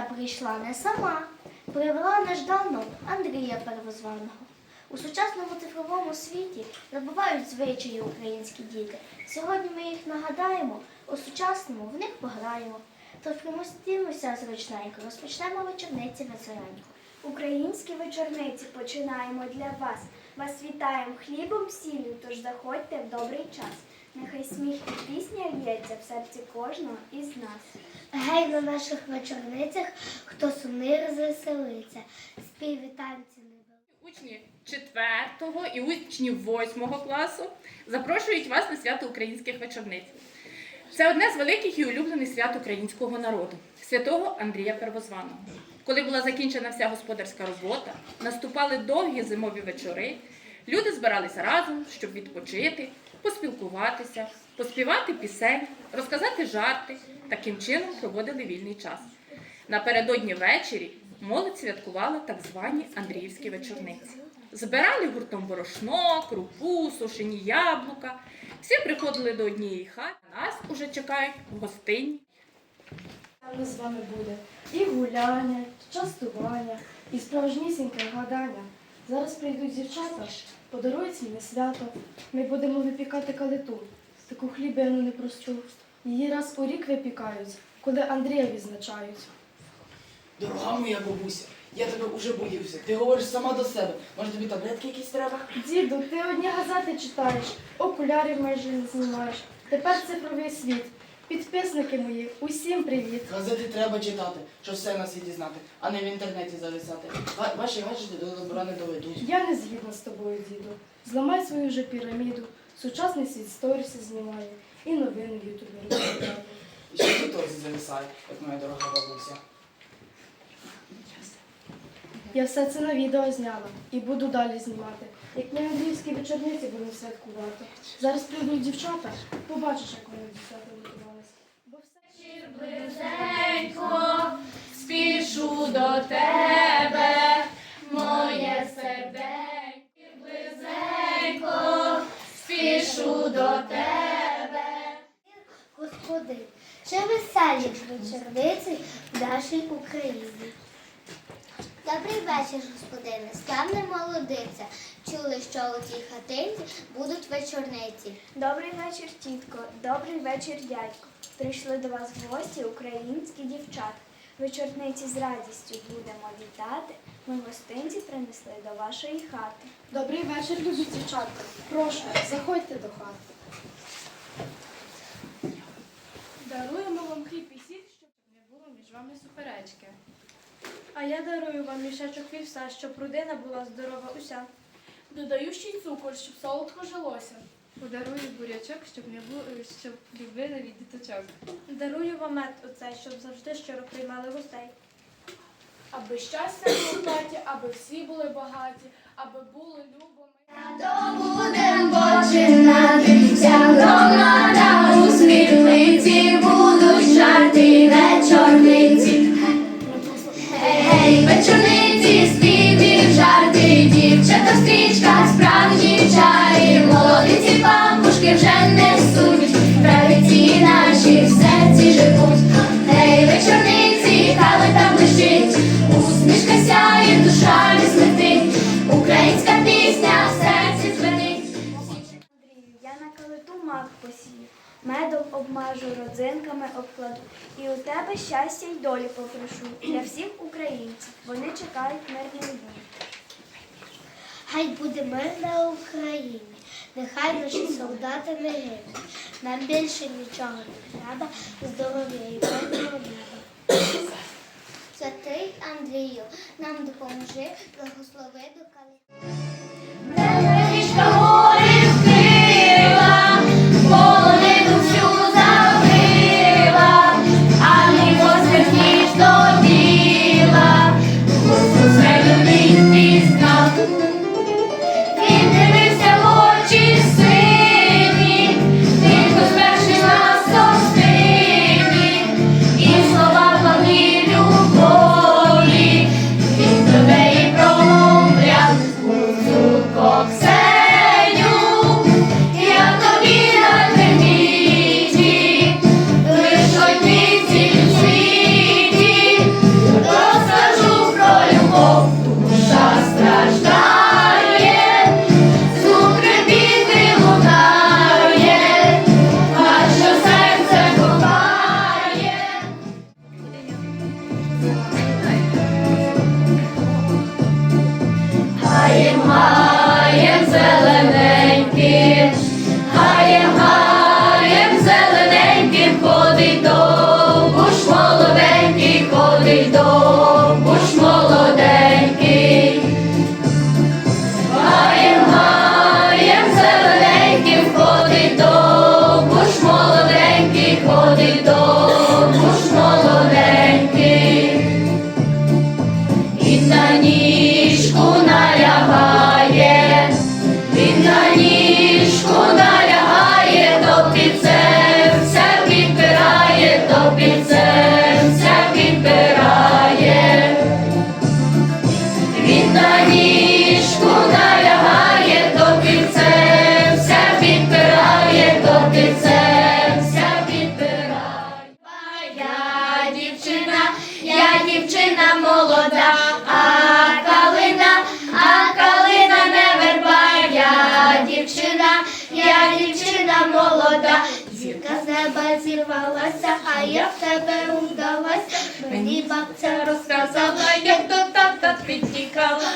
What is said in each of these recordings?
Та прийшла не сама, привела неждано Андрія Первозваного. У сучасному цифровому світі забувають звичаї українські діти. Сьогодні ми їх нагадаємо, у сучасному в них пограємо. Тож примостимося зручненько, розпочнемо вечорниці веселенько. Українські вечорниці починаємо для вас. Вас вітаємо хлібом сіллю, тож заходьте в добрий час. Нехай сміх і пісня лється в серці кожного із нас. Гей на наших вечорницях, хто сумний розвеселиться, спів і танці не Учні 4 і учні 8 класу запрошують вас на свято українських вечорниць. Це одне з великих і улюблених свят українського народу святого Андрія Первозваного. Коли була закінчена вся господарська робота, наступали довгі зимові вечори. Люди збиралися разом, щоб відпочити, поспілкуватися, поспівати пісень, розказати жарти. Таким чином проводили вільний час. Напередодні ввечері молодь святкувала так звані Андріївські вечорниці. Збирали гуртом борошно, крупу, сушені яблука. Всі приходили до однієї хати. Нас уже чекають в гостині. З вами буде і гуляння, і частування, і справжнісіньке гадання. Зараз прийдуть дівчата, подарують мені свято. Ми будемо випікати калиту, таку хлібину непросту. Її раз у рік випікають, коли Андрія відзначають. Дорога моя бабуся, я тебе уже боюся. Ти говориш сама до себе. Може тобі таблетки якісь треба? Діду, ти одні газети читаєш, окулярів майже не знімаєш. Тепер цифровий світ. Підписники мої, усім привіт! Газети треба читати, щоб все на світі знати, а не в інтернеті зависати. Ва- Ваші гаджети до добра не доведуть. Я не згідна з тобою, діду. Зламай свою вже піраміду. Сучасний світ сторіси знімає і новини в Ютубі розповідає. І ще ось зависає, як моя дорога бабуся. Я все це на відео зняла і буду далі знімати. Як ми андріївські вечорниці будемо святкувати. Зараз прийдуть дівчата, побачиш, як вони свята готувалися. Бо все Близенько, спішу до тебе, моє серденько, близенько, спішу до тебе. Господи, чи веселі вечорниці в нашій Україні? Добрий вечір, господине, славне молодиця. Чули, що у цій хатинці будуть вечорниці. Добрий вечір, тітко, добрий вечір, дядько. Прийшли до вас в гості українські дівчата. Вечорниці з радістю будемо вітати. Ми гостинці принесли до вашої хати. Добрий вечір, любі дівчатка. Прошу, заходьте до хати. Даруємо вам хліб і сіль, щоб не було між вами суперечки. А я дарую вам мішечок вівса, щоб родина була здорова уся. Додаю ще й цукор, щоб солодко жилося. Подарую бурячок, щоб не було, щоб любили від діточок. Дарую вам мед оцей, щоб завжди щиро приймали гостей. Аби щастя було в хаті, аби всі були багаті, аби було любо. Будем починати, вся громада у світлиці, будуть жарти вечорниці. Гей, вечорниці, жарти, дівчата в стрічках, справжні чари, молодиці, пампушки вже несуть, медом обмажу, родзинками обкладу. І у тебе щастя й долі попрошу для всіх українців. Вони чекають мирної дні. Хай буде мир на Україні, нехай наші солдати не гинуть. Нам більше нічого не треба, здоров'я і мирного неба. Святий Андрію, нам допоможи, благослови до калини. А я в тебе удалася. Мені бабця розказала, як до тата підтікала.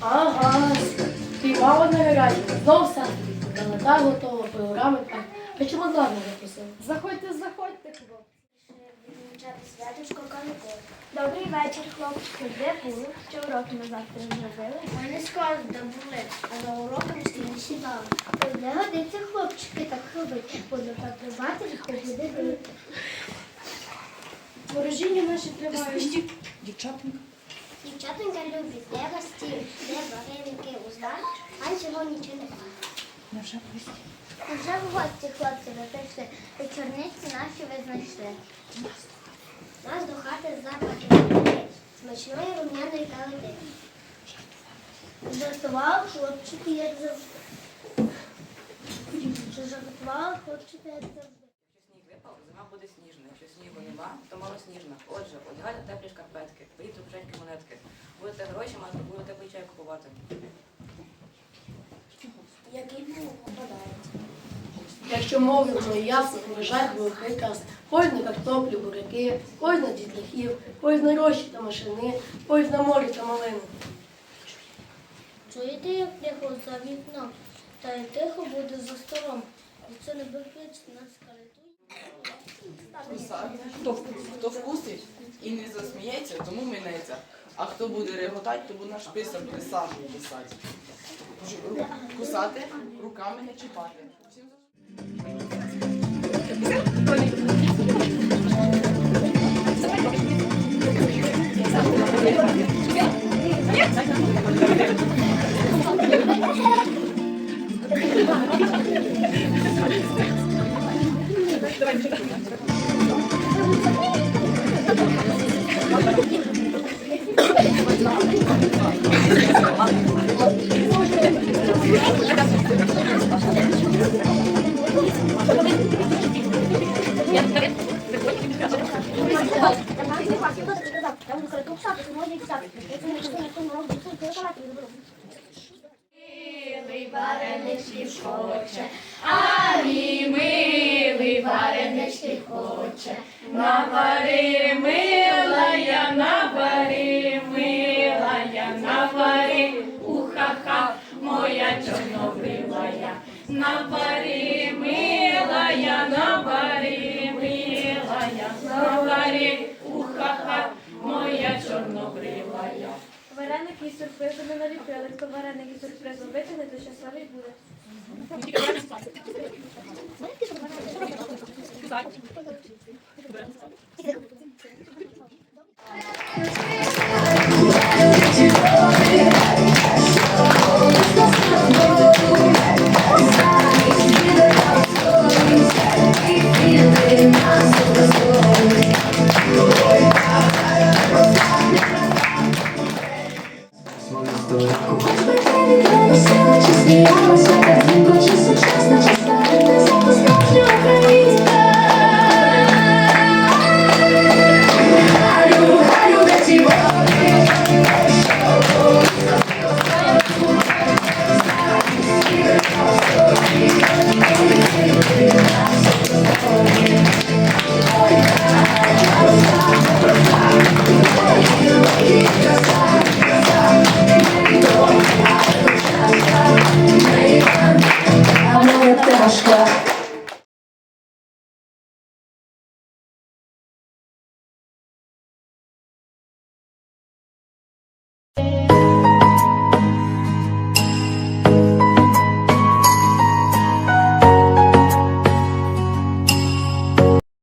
Ага, співала на гаражі, знов сам. Калата готова, програми. А чому ладно запросили? Заходьте, заходьте, хлопці. Святочко каникул. Добрий вечір, хлопчики. Де були? Що уроки на завтра зробили? Ми не скоро добули, а на урокам стільки сідали. Не годиться хлопчики так робити, бо на працювати буде бити. Ворожіння наші тривають. Дівчатонька любить, де гості, де вареники узнать, а цього нічого не знає. Вже в гості хлопці ви прийшли, вечорниці наші ви знайшли. Нас до хати запахи смачної рум'яної калити. Жартували хлопчики, як завжди. Чи жартували хлопчики, як завжди. Сніг випав, зима буде сніжна. Якщо снігу нема, то мало сніжна. Отже, одягайте теплі шкарпетки, беріть рубченькі монетки. Будете гроші мати, будете теплий чай купувати. Який був попадається. Якщо мовимо ясно, врожай великий каз. Ось на картоплю, буряки, на дітлахів, ось на рощі та машини, ось на морі та малини. Чуєте, як тихо за вікном, та й тихо буде за столом. І це не безпечно нас калитує. Хто, хто вкусить і не засміється, тому минеться. А хто буде реготати, то буде наш писар буде сам писати. Кусати, руками не чіпати. ¿Empieza? нам милая, нам милая, нам пари, уха-ха, моя чорнобривая. Вареники і сюрпризом не наліпили, хто вареники сюрпризом витягне, то щасливий буде.